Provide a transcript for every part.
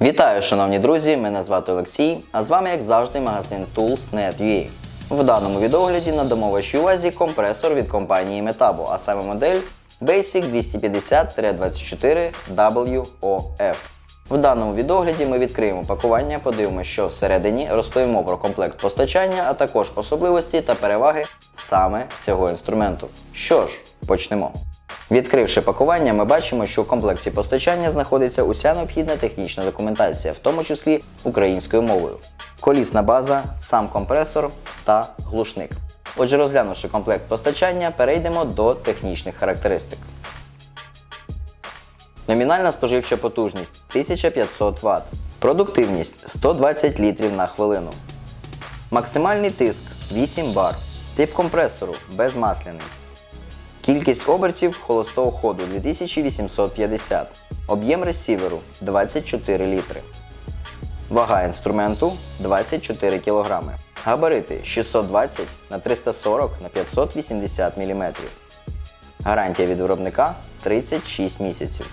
Вітаю, шановні друзі! Мене звати Олексій, а з вами, як завжди, магазин Tools.net.ua. В даному відогляді надамо вашій увазі компресор від компанії Metabo, а саме модель Basic 250-24WOF. В даному відогляді ми відкриємо пакування, подивимося, що всередині, розповімо про комплект постачання, а також особливості та переваги саме цього інструменту. Що ж, почнемо. Відкривши пакування, ми бачимо, що в комплекті постачання знаходиться уся необхідна технічна документація, в тому числі українською мовою, колісна база, сам компресор та глушник. Отже, розглянувши комплект постачання, перейдемо до технічних характеристик. Номінальна споживча потужність 1500 Вт. Продуктивність 120 літрів на хвилину. Максимальний тиск 8 бар. Тип компресору безмасляний. Кількість обертів холостого ходу 2850. Об'єм ресіверу 24 літри. Вага інструменту 24 кг. Габарити 620 на 340 на 580 мм. Гарантія від виробника 36 місяців.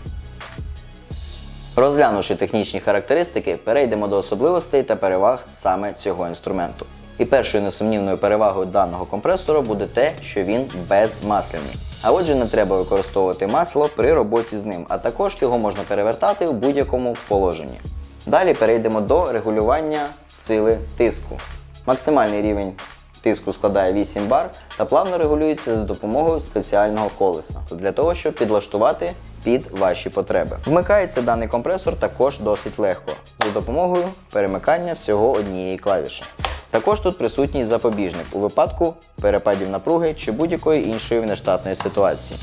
Розглянувши технічні характеристики, перейдемо до особливостей та переваг саме цього інструменту. І першою несумнівною перевагою даного компресора буде те, що він безмасляний. А отже, не треба використовувати масло при роботі з ним, а також його можна перевертати в будь-якому положенні. Далі перейдемо до регулювання сили тиску. Максимальний рівень тиску складає 8 бар та плавно регулюється за допомогою спеціального колеса для того, щоб підлаштувати під ваші потреби. Вмикається даний компресор також досить легко за допомогою перемикання всього однієї клавіші. Також тут присутній запобіжник у випадку перепадів напруги чи будь-якої іншої нештатної ситуації.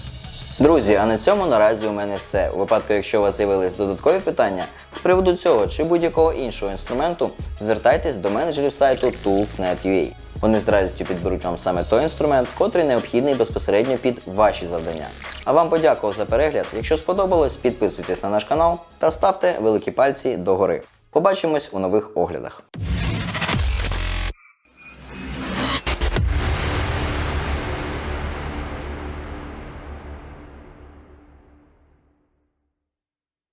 Друзі, а на цьому наразі у мене все. У випадку, якщо у вас з'явились додаткові питання з приводу цього чи будь-якого іншого інструменту, звертайтесь до менеджерів сайту Tools.net.ua. Вони з радістю підберуть вам саме той інструмент, котрий необхідний безпосередньо під ваші завдання. А вам подякував за перегляд. Якщо сподобалось, підписуйтесь на наш канал та ставте великі пальці догори. Побачимось у нових оглядах.